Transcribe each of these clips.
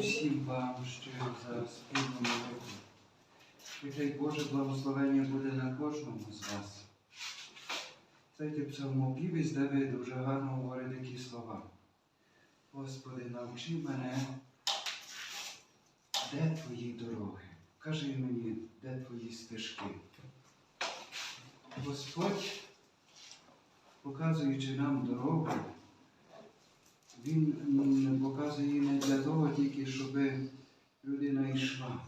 всім вам щиро за спільну молитву. І хай Боже благословення буде на кожному з вас. Знаєте, псалмопівець Давид дуже гарно говорить такі слова. Господи, навчи мене, де твої дороги? Кажи мені, де твої стежки. Господь, показуючи нам дорогу, Він щоб людина йшла.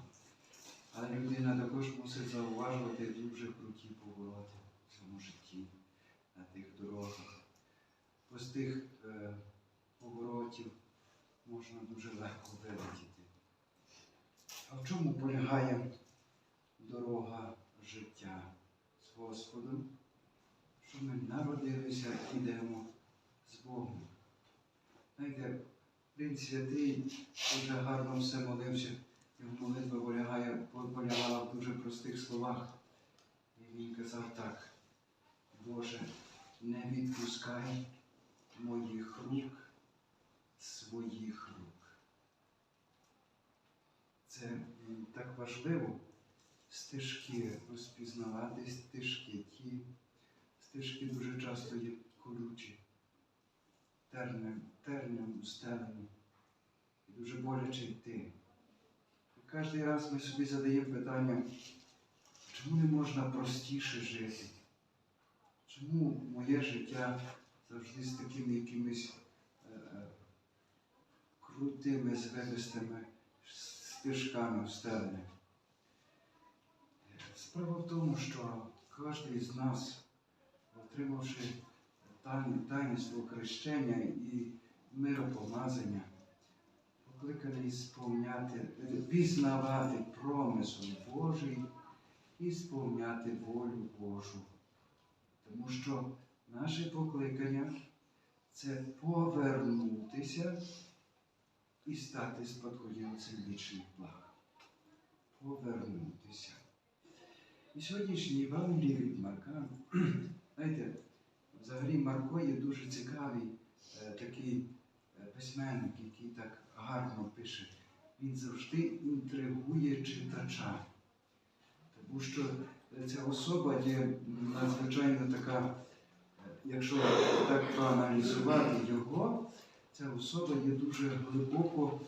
Але людина також мусить зауважувати дуже круті повороти в цьому житті, на тих дорогах. Бо з тих е, поворотів можна дуже легко вилетіти. А в чому полягає дорога життя з Господом? Що ми народилися, ідемо з Богом. Знаєте, він святий дуже гарно все молився. Його молитва полягає, полягала в дуже простих словах. І він казав так, Боже, не відпускай моїх рук своїх рук. Це так важливо стежки розпізнавати, стежки ті. Стежки дуже часто є колючі, тернем, тернем устелені. І дуже боляче йти. І кожен раз ми собі задаємо питання, чому не можна простіше жити? Чому моє життя завжди з такими якимись е, е, крутими, звивистими стежками встеленими? Справа в тому, що кожен з нас, отримавши тайн- таїнство хрещення і миропомазання, покликаний сповняти, пізнавати промисел Божий і сповняти волю Божу. Тому що наше покликання це повернутися і стати спадкоємцем вічних благ. Повернутися. І сьогоднішній Євангелії від Марка, знаєте, взагалі Марко є дуже цікавий е, такий е, письменник, який так гарно пише. Він завжди інтригує читача. Тому що е, ця особа є надзвичайно така, якщо так проаналізувати його, ця особа є дуже глибоко,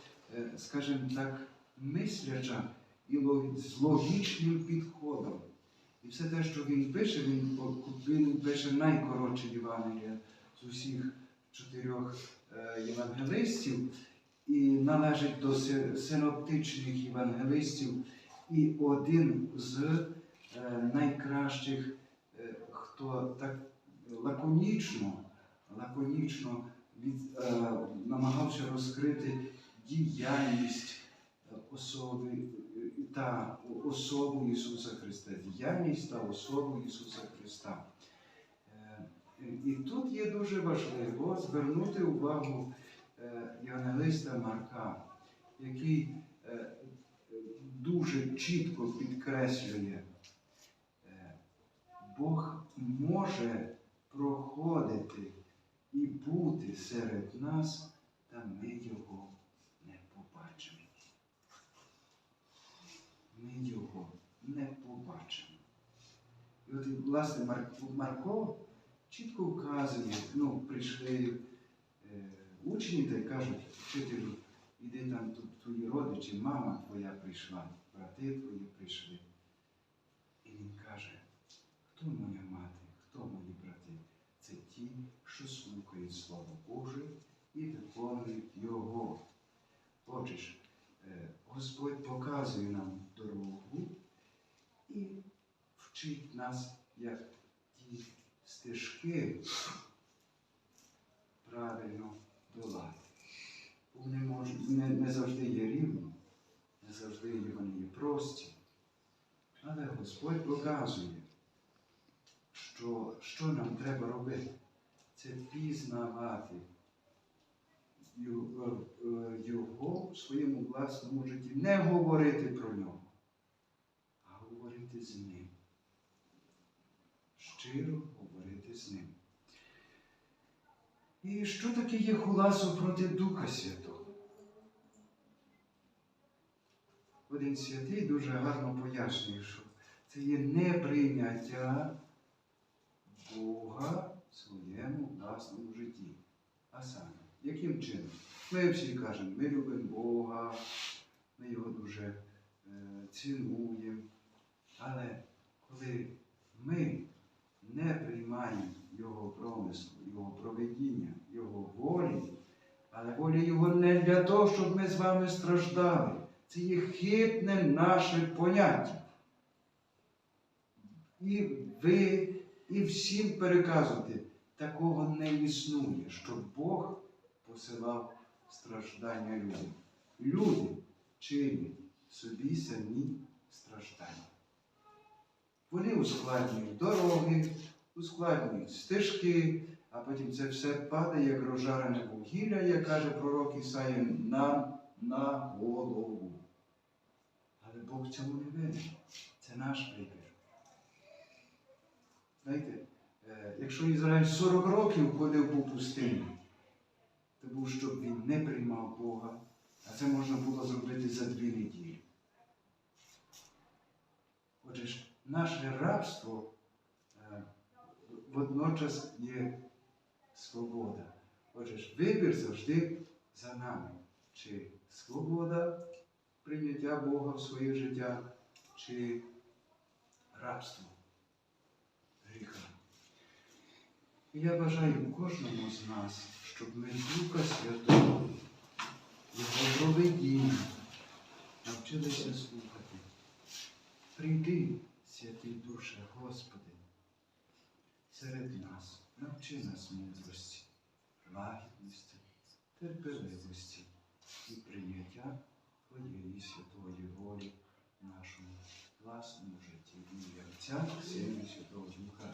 скажімо так, мисляча і з логічним підходом. І все те, що він пише, він, він пише найкоротше Євангелія з усіх чотирьох е, євангелистів. І належить до синоптичних євангелистів, і один з е, найкращих, е, хто так лаконічно, лаконічно від, намагався розкрити діяльність особи та особу Ісуса Христа. Діяльність та особу Ісуса Христа. Е, І тут є дуже важливо звернути увагу е, Євангелиста Марка, який е, дуже чітко підкреслює, е, Бог може проходити і бути серед нас, та ми його не побачимо. Ми його не побачимо. І от, власне, Мар- Марко чітко вказує, ну, прийшли е, учні та й кажуть, вчителю, іди там тут твої родичі, мама твоя прийшла, брати твої прийшли. І він каже, хто моя мати, хто мої брати? Це ті, що слухають Слово Боже і виконують Його. Е, Господь показує нам дорогу і вчить нас, як ті стежки правильно долати. Вони можуть, не, не завжди є рівні, не завжди вони є прості. Але Господь показує, що, що нам треба робити. Це пізнавати Його, е, в своєму власному житті. Не говорити про нього, а говорити з ним. Щиро говорити з ним. І що таке є хуласо проти Духа Святого? один святий дуже гарно пояснює, що це є неприйняття Бога в своєму власному житті. А саме, яким чином? Ми всі кажемо, ми любимо Бога, ми його дуже е, цінуємо. Але коли ми не приймаємо Його промислу, Його проведіння, Його волі, але воля Його не для того, щоб ми з вами страждали. Це є хитне наше поняття. І ви, і всім переказувати, такого не існує, щоб Бог посилав страждання людям. Люди чинять собі самі страждання. Вони ускладнюють дороги, ускладнюють стежки, а потім це все падає, як розжарене вугілля, як каже пророк Ісаїя, нам на голову. Але Бог цьому не винен. Це наш вибір. Знаєте, е, якщо Ізраїль 40 років ходив по пустині, це був, щоб він не приймав Бога, а це можна було зробити за дві неділі. Отже наше рабство е, водночас є свобода. Отже вибір завжди за нами. Чи свобода прийняття Бога в своє життя, чи рабство гріха. І я бажаю кожному з нас, щоб ми Духа Святого, Його проведіння навчилися слухати. Прийди, святий душе, Господи, серед нас, навчи нас мудрості, лагідності, терпеливості і прийняття Твоєї святої волі в нашому власному житті. Отця, Сина Святого Духа.